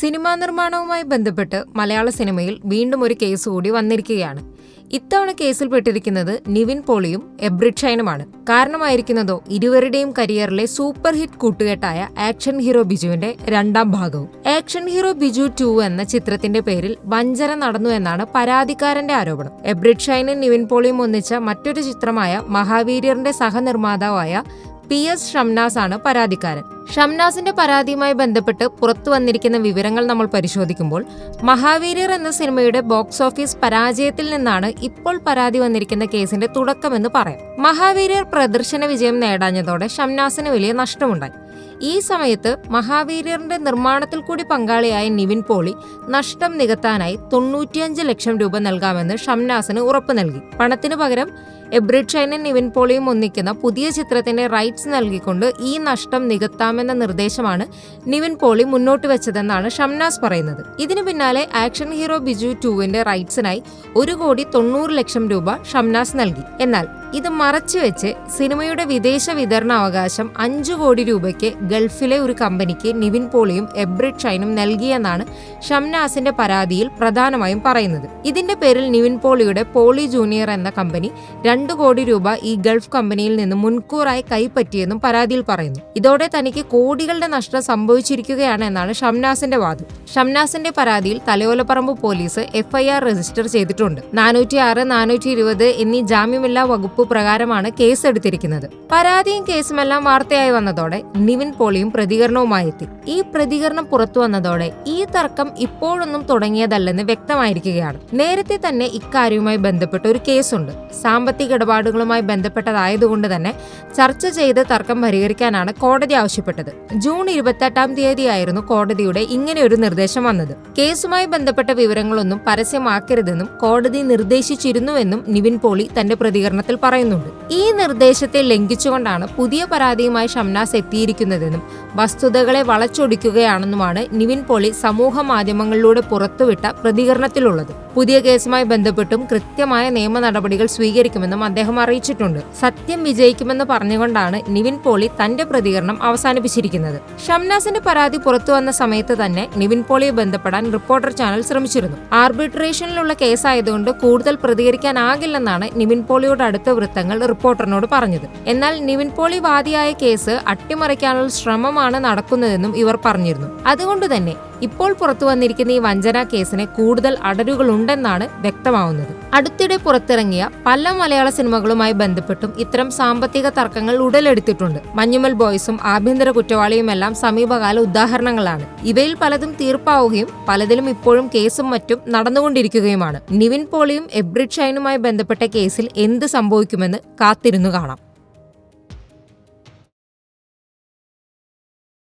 Cinema നിർമ്മാണവുമായി ബന്ധപ്പെട്ട് മലയാള സിനിമയിൽ വീണ്ടും ഒരു കേസ് കൂടി വന്നിരിക്കുകയാണ്. ഇത്തവണ കേസിൽപ്പെട്ടിരിക്കുന്നത് നിവിൻ പോളിയും എബ്രിഡ് ഷൈനുമാണ്. കാരണമായിരിക്കുന്നതോ ഇരുവരുടെയും കരിയറിലെ സൂപ്പർ ഹിറ്റ് കൂട്ടുകെട്ടായ ആക്ഷൻ ഹീറോ ബിജുവിന്റെ രണ്ടാം ഭാഗവും. ആക്ഷൻ ഹീറോ ബിജു ടു എന്ന ചിത്രത്തിന്റെ പേരിൽ വഞ്ചന നടന്നു എന്നാണ് പരാതിക്കാരന്റെ ആരോപണം. എബ്രിഡ് ഷൈനും നിവിൻ പോളിയും ഒന്നിച്ച മറ്റൊരു ചിത്രമായ മഹാവീര്യറിന്റെ സഹനിർമ്മാതാവായ പി എസ് ഷംനാസ് ആണ് പരാതിക്കാരൻ. ഷംനാസിന്റെ പരാതിയുമായി ബന്ധപ്പെട്ട് പുറത്തു വന്നിരിക്കുന്ന വിവരങ്ങൾ നമ്മൾ പരിശോധിക്കുമ്പോൾ മഹാവീര്യർ എന്ന സിനിമയുടെ ബോക്സ് ഓഫീസ് പരാജയത്തിൽ നിന്നാണ് ഇപ്പോൾ പരാതി വന്നിരിക്കുന്ന കേസിന്റെ തുടക്കമെന്ന് പറയാം. മഹാവീര്യർ പ്രദർശന വിജയം നേടാഞ്ഞതോടെ ഷംനാസിന് വലിയ നഷ്ടമുണ്ടായി. ഈ സമയത്ത് മഹാവീര്യറിന്റെ നിർമ്മാണത്തിൽ കൂടി പങ്കാളിയായ നിവിൻ പോളി നഷ്ടം നികത്താനായി തൊണ്ണൂറ്റിയഞ്ച് ലക്ഷം രൂപ നൽകാമെന്ന് ഷംനാസിന് ഉറപ്പ് നൽകി. പണത്തിനു പകരം എബ്രിഡ് ഷൈനും നിവിൻ പോളിയും ഒന്നിക്കുന്ന പുതിയ ചിത്രത്തിന്റെ റൈറ്റ്സ് നൽകിക്കൊണ്ട് ഈ നഷ്ടം നികത്താമെന്ന നിർദ്ദേശമാണ് നിവിൻ പോളി മുന്നോട്ട് വെച്ചതെന്നാണ് ഷംനാസ് പറയുന്നത്. ഇതിനു പിന്നാലെ ആക്ഷൻ ഹീറോ ബിജു ടുവിന്റെ റൈറ്റ്സിനായി ഒരു കോടി തൊണ്ണൂറ് ലക്ഷം രൂപ ഷംനാസ് നൽകി. എന്നാൽ ഇത് മറച്ചുവെച്ച് സിനിമയുടെ വിദേശ വിതരണ അവകാശം അഞ്ചു കോടി രൂപയ്ക്ക് ഗൾഫിലെ ഒരു കമ്പനിക്ക് നിവിൻ പോളിയും എബ്രിഡ് ഷൈനും നൽകിയെന്നാണ് ഷംനാസിന്റെ പരാതിയിൽ പ്രധാനമായും പറയുന്നത്. ഇതിന്റെ പേരിൽ നിവിൻ പോളിയുടെ പോളി ജൂനിയർ എന്ന കമ്പനി രണ്ടു കോടി രൂപ ഈ ഗൾഫ് കമ്പനിയിൽ നിന്ന് മുൻകൂറായി കൈപ്പറ്റിയെന്നും പരാതിയിൽ പറയുന്നു. ഇതോടെ തനിക്ക് കോടികളുടെ നഷ്ടം സംഭവിച്ചിരിക്കുകയാണ് എന്നാണ് ഷംനാസിന്റെ വാദം. ഷംനാസിന്റെ പരാതിയിൽ തലയോലപ്പറമ്പ് പോലീസ് എഫ്ഐആർ രജിസ്റ്റർ ചെയ്തിട്ടുണ്ട്. നാനൂറ്റി ആറ് നാനൂറ്റി ഇരുപത് എന്നീ ജാമ്യമില്ലാ വകുപ്പ് പ്രകാരമാണ് കേസ് എടുത്തിരിക്കുന്നത് പരാതിയും കേസുമെല്ലാം വാർത്തയായി വന്നതോടെ നിവിൻ പോളിയും പ്രതികരണവുമായി എത്തി. ഈ പ്രതികരണം പുറത്തു വന്നതോടെ ഈ തർക്കം ഇപ്പോഴൊന്നും തുടങ്ങിയതല്ലെന്ന് വ്യക്തമായിരിക്കുകയാണ്. നേരത്തെ തന്നെ ഇക്കാര്യവുമായി ബന്ധപ്പെട്ട ഒരു കേസുണ്ട്. സാമ്പത്തിക ഇടപാടുകളുമായി ബന്ധപ്പെട്ടതായതുകൊണ്ട് തന്നെ ചർച്ച ചെയ്ത് തർക്കം പരിഹരിക്കാനാണ് കോടതി ആവശ്യപ്പെട്ടത്. ജൂൺ ഇരുപത്തെട്ടാം തീയതിയായിരുന്നു കോടതിയുടെ ഇങ്ങനെയൊരു നിർദ്ദേശം വന്നത്. കേസുമായി ബന്ധപ്പെട്ട വിവരങ്ങളൊന്നും പരസ്യമാക്കരുതെന്നും കോടതി നിർദ്ദേശിച്ചിരുന്നുവെന്നും നിവിൻ പോളി തന്റെ പ്രതികരണത്തിൽ പറയുന്നുണ്ട്. ഈ നിർദ്ദേശത്തെ ലംഘിച്ചുകൊണ്ടാണ് പുതിയ പരാതിയുമായി ഷംനാസ് എത്തിയിരിക്കുന്നതെന്നും വസ്തുതകളെ വളച്ചൊടിക്കുകയാണെന്നുമാണ് നിവിൻ പോളി സമൂഹ മാധ്യമങ്ങളിലൂടെ പുറത്തുവിട്ട പ്രതികരണത്തിലുള്ളത്. പുതിയ കേസുമായി ബന്ധപ്പെട്ടും കൃത്യമായ നിയമ നടപടികൾ സ്വീകരിക്കുമെന്നും അദ്ദേഹം അറിയിച്ചിട്ടുണ്ട്. സത്യം വിജയിക്കുമെന്ന് പറഞ്ഞുകൊണ്ടാണ് നിവിൻ പോളി തന്റെ പ്രതികരണം അവസാനിപ്പിച്ചിരിക്കുന്നത്. ഷംനാസിന്റെ പരാതി പുറത്തു വന്ന സമയത്ത് തന്നെ നിവിൻ പോളിയെ ബന്ധപ്പെടാൻ റിപ്പോർട്ടർ ചാനൽ ശ്രമിച്ചിരുന്നു. ആർബിട്രേഷനിലുള്ള കേസായതുകൊണ്ട് കൂടുതൽ പ്രതികരിക്കാനാകില്ലെന്നാണ് നിവിൻ പോളിയോട് അടുത്ത വൃത്തങ്ങൾ റിപ്പോർട്ടറിനോട് പറഞ്ഞത്. എന്നാൽ നിവിൻ പോളി വാദിയായ കേസ് അട്ടിമറിക്കാനുള്ള ശ്രമമാണ് നടക്കുന്നതെന്നും ഇവർ പറഞ്ഞിരുന്നു. അതുകൊണ്ട് തന്നെ ഇപ്പോൾ പുറത്തു വന്നിരിക്കുന്ന ഈ വഞ്ചന കേസിന് കൂടുതൽ അടരുകളുണ്ടെന്നാണ് വ്യക്തമാവുന്നത്. അടുത്തിടെ പുറത്തിറങ്ങിയ പല മലയാള സിനിമകളുമായി ബന്ധപ്പെട്ടും ഇത്തരം സാമ്പത്തിക തർക്കങ്ങൾ ഉടലെടുത്തിട്ടുണ്ട്. മഞ്ഞുമൽ ബോയ്സും ആഭ്യന്തര കുറ്റവാളിയുമെല്ലാം സമീപകാല ഉദാഹരണങ്ങളാണ്. ഇവയിൽ പലതും തീർപ്പാവുകയും പലതിലും ഇപ്പോഴും കേസും മറ്റും നടന്നുകൊണ്ടിരിക്കുകയുമാണ്. നിവിൻ പോളിയും എബ്രിഡ് ഷൈനുമായി ബന്ധപ്പെട്ട കേസിൽ എന്ത് സംഭവിക്കുമെന്ന് കാത്തിരുന്നു കാണാം.